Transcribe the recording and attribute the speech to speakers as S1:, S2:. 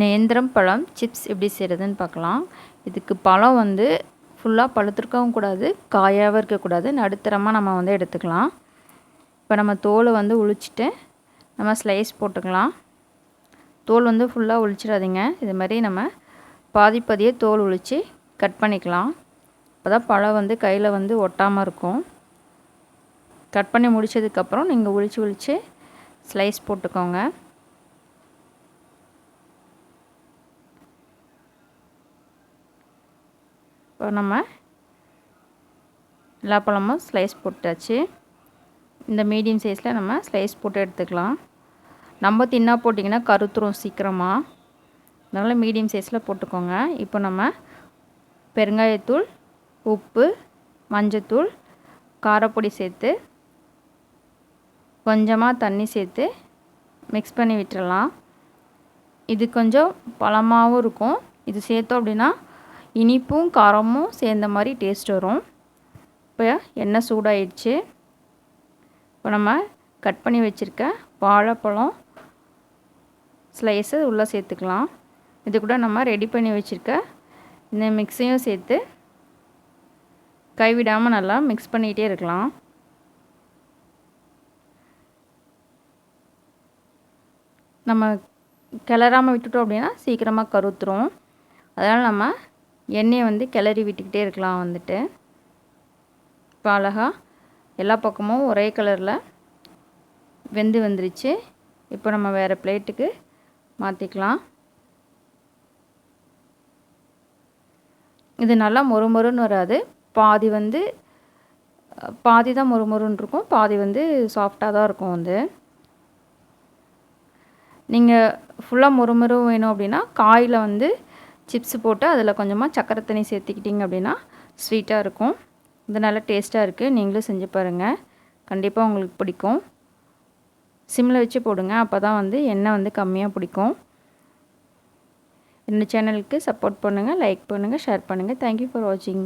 S1: நேந்திரம் பழம் சிப்ஸ் எப்படி செய்கிறதுன்னு பார்க்கலாம். இதுக்கு பழம் வந்து ஃபுல்லாக பழுத்திருக்கவும் கூடாது காயாகவும் இருக்கக்கூடாது. நடுத்தரமாக நம்ம வந்து எடுத்துக்கலாம். இப்போ நம்ம தோலை வந்து உளிச்சிட்டு நம்ம ஸ்லைஸ் போட்டுக்கலாம். தோல் வந்து ஃபுல்லாக உளிச்சிடாதீங்க. இது மாதிரி நம்ம பாதி பாதியே தோல் உளித்து கட் பண்ணிக்கலாம். அப்போ தான் பழம் வந்து கையில் வந்து ஒட்டாமல் இருக்கும். கட் பண்ணி முடித்ததுக்கப்புறம் நீங்கள் உளிச்சு உளித்து ஸ்லைஸ் போட்டுக்கோங்க. இப்போ நம்ம எல்லா பழமும் ஸ்லைஸ் போட்டாச்சு. இந்த மீடியம் சைஸில் நம்ம ஸ்லைஸ் போட்டு எடுத்துக்கலாம். நம்ம தின்னா போட்டிங்கன்னா கருத்துரும் சீக்கிரமாக அதனால் மீடியம் சைஸில் போட்டுக்கோங்க. இப்போ நம்ம பெருங்காயத்தூள் உப்பு மஞ்சத்தூள் காரப்பொடி சேர்த்து கொஞ்சமாக தண்ணி சேர்த்து மிக்ஸ் பண்ணி விட்டுறலாம். இது கொஞ்சம் பழமாகவும் இருக்கும். இது சேர்த்தோம் அப்படின்னா இனிப்பும் காரமும் சேர்ந்த மாதிரி டேஸ்ட் வரும். இப்போ எண்ணெய் சூடாயிடுச்சு. இப்போ நம்ம கட் பண்ணி வச்சுருக்க வாழைப்பழம் ஸ்லைஸு உள்ளே சேர்த்துக்கலாம். இது கூட நம்ம ரெடி பண்ணி வச்சுருக்க இந்த மிக்ஸையும் சேர்த்து கைவிடாமல் நல்லா மிக்ஸ் பண்ணிக்கிட்டே இருக்கலாம். நம்ம கிளறாமல் விட்டுட்டோம் அப்படின்னா சீக்கிரமாக கருத்துரும். அதனால் நம்ம எண்ணெயை வந்து கிளறி விட்டுக்கிட்டே இருக்கலாம் வந்துட்டு. இப்போ அழகாக எல்லா பக்கமும் ஒரே கலரில் வெந்து வந்துருச்சு. இப்போ நம்ம வேறு பிளேட்டுக்கு மாற்றிக்கலாம் இது நல்லா மொறு மொறுன்னு வராது. பாதி வந்து பாதி தான் மொறுமொறுன்னு இருக்கும். பாதி வந்து சாஃப்டாக தான் இருக்கும் வந்து. நீங்கள் ஃபுல்லாக மொறுமொறு வேணும் அப்படின்னா காயில் வந்து சிப்ஸ் போட்டு அதில் கொஞ்சமாக சக்கரை தண்ணி சேர்த்துக்கிட்டிங்க அப்படின்னா ஸ்வீட்டாக இருக்கும். இது நல்லா டேஸ்ட்டாக இருக்குது. நீங்களும் செஞ்சு பாருங்கள். கண்டிப்பாக உங்களுக்கு பிடிக்கும். சிம்மில் வச்சு போடுங்க. அப்போ தான் வந்து எண்ணெய் வந்து கம்மியாக பிடிக்கும். இந்த சேனலுக்கு சப்போர்ட் பண்ணுங்கள் லைக் பண்ணுங்கள் ஷேர் பண்ணுங்கள். தேங்க்யூ ஃபார் வாட்சிங்